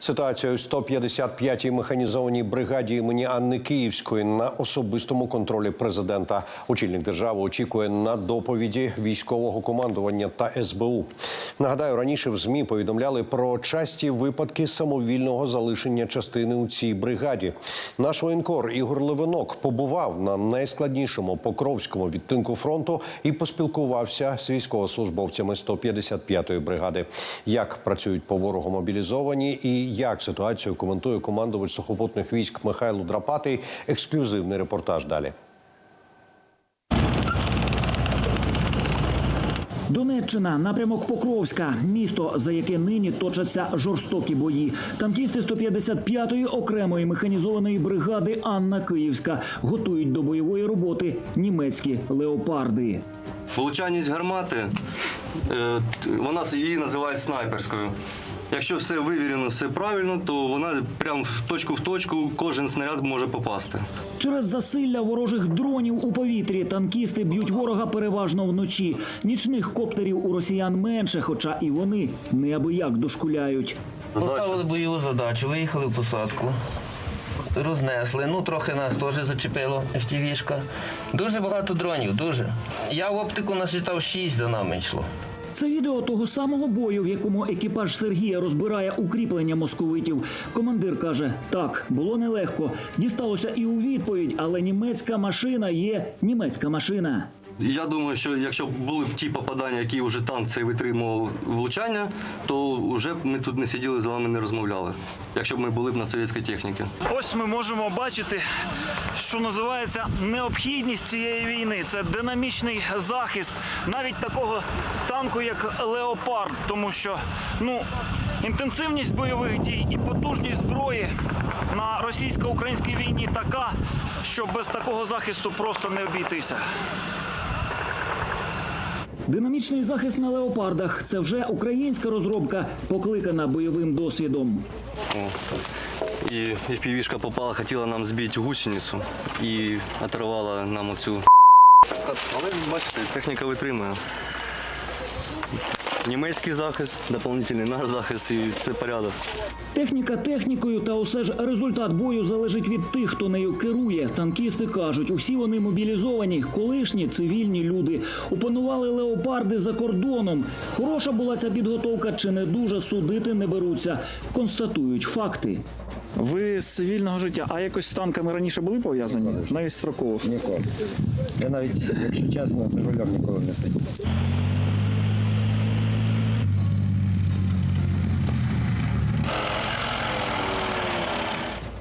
Ситуація у 155-й механізованій бригаді імені Анни Київської на особистому контролі президента. Очільник держави очікує на доповіді військового командування та СБУ. Нагадаю, раніше в змі повідомляли про часті випадки самовільного залишення частини у цій бригаді. Наш воєнкор Ігор Левинок побував на найскладнішому покровському відтинку фронту і поспілкувався з військовослужбовцями 155-ї бригади. Як працюють по ворогу мобілізовані і як ситуацію коментує командувач сухопутних військ Михайло Драпатий. Ексклюзивний репортаж далі. Донеччина, напрямок Покровська, місто, за яке нині точаться жорстокі бої. Танкісти 155-ї окремої механізованої бригади Анна Київська готують до бойової роботи німецькі леопарди. Влучальність гармати, е, вона її називають снайперською. Якщо все вивірено, все правильно, то вона прямо в точку в точку кожен снаряд може попасти. Через засилля ворожих дронів у повітрі танкісти б'ють ворога переважно вночі. Нічних коптерів у росіян менше, хоча і вони неабияк дошкуляють. Поставили бойову задачу, виїхали в посадку. Рознесли, ну трохи нас теж зачепило FTV-шка. Дуже багато дронів, дуже. Я в оптику насчитав шість за нами йшло. Це відео того самого бою, в якому екіпаж Сергія розбирає укріплення московитів. Командир каже: так, було нелегко. Дісталося і у відповідь, але німецька машина є німецька машина. Я думаю, що якщо були б ті попадання, які вже танк цей витримував влучання, то вже б ми тут не сиділи з вами, не розмовляли. Якщо б ми були б на совєтській техніці. Ось ми можемо бачити, що називається необхідність цієї війни. Це динамічний захист навіть такого танку, як Леопард, тому що ну інтенсивність бойових дій і потужність зброї на російсько-українській війні така, що без такого захисту просто не обійтися. Динамічний захист на леопардах це вже українська розробка, покликана бойовим досвідом. І FPV-шка попала, хотіла нам збити гусеницю і оторвала нам оцю. Але бачите, техніка витримує. Німецький захист, доповнительний наш захист і все порядок. Техніка технікою, та усе ж результат бою залежить від тих, хто нею керує. Танкісти кажуть, усі вони мобілізовані, колишні цивільні люди. Опанували леопарди за кордоном. Хороша була ця підготовка чи не дуже судити не беруться. Констатують факти. Ви з цивільного життя, а якось з танками раніше були пов'язані? Навіть строково. Ніколи. Я навіть, якщо чесно, за рулем ніколи не сидів.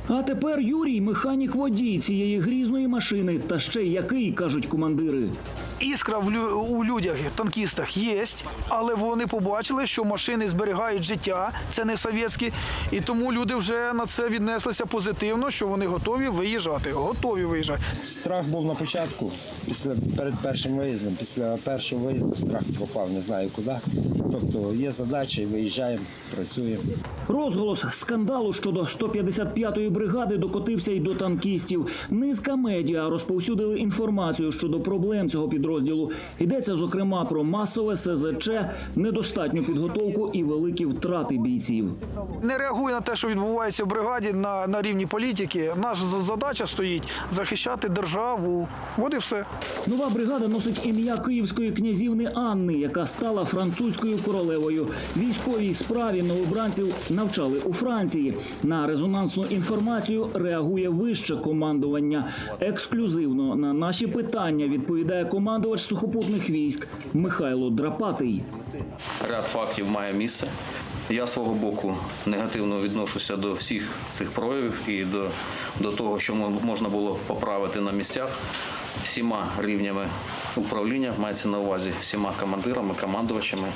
А тепер Юрій, механік водій цієї грізної машини, та ще й який кажуть командири. Іскра в лю- у людях, танкістах є, але вони побачили, що машини зберігають життя, це не совєтські, і тому люди вже на це віднеслися позитивно, що вони готові виїжджати. Готові виїжджати. Страх був на початку, після перед першим виїздом. Після першого виїзду страх пропав, не знаю куди. Тобто є задача, і виїжджаємо, працюємо. Розголос скандалу щодо 155-ї бригади докотився й до танкістів. Низка медіа розповсюдили інформацію щодо проблем цього підрозділу. Йдеться зокрема про масове СЗЧ, недостатню підготовку і великі втрати бійців. Не реагує на те, що відбувається в бригаді на, на рівні політики. Наша за- задача стоїть захищати державу. От і все. Нова бригада носить ім'я київської князівни Анни, яка стала французькою королевою. Військовій справі новобранців навчали у Франції. На резонансну інформацію реагує вище командування. Ексклюзивно на наші питання відповідає командувач сухопутних військ Михайло Драпатий. Ряд фактів має місце. Я свого боку негативно відношуся до всіх цих проявів і до, до того, що можна було поправити на місцях всіма рівнями управління, мається на увазі всіма командирами, командувачами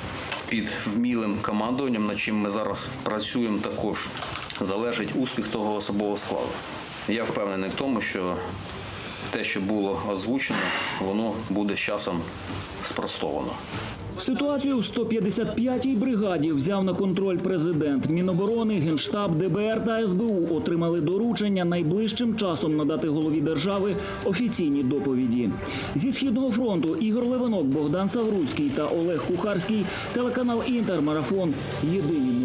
під вмілим командуванням, над чим ми зараз працюємо також, залежить успіх того особового складу. Я впевнений в тому, що те, що було озвучено, воно буде з часом спростовано. Ситуацію в 155-й бригаді взяв на контроль президент. Міноборони, генштаб, ДБР та СБУ отримали доручення найближчим часом надати голові держави офіційні доповіді. Зі східного фронту Ігор Левинок, Богдан Савруцький та Олег Кухарський. Телеканал Інтер. Марафон. Єдині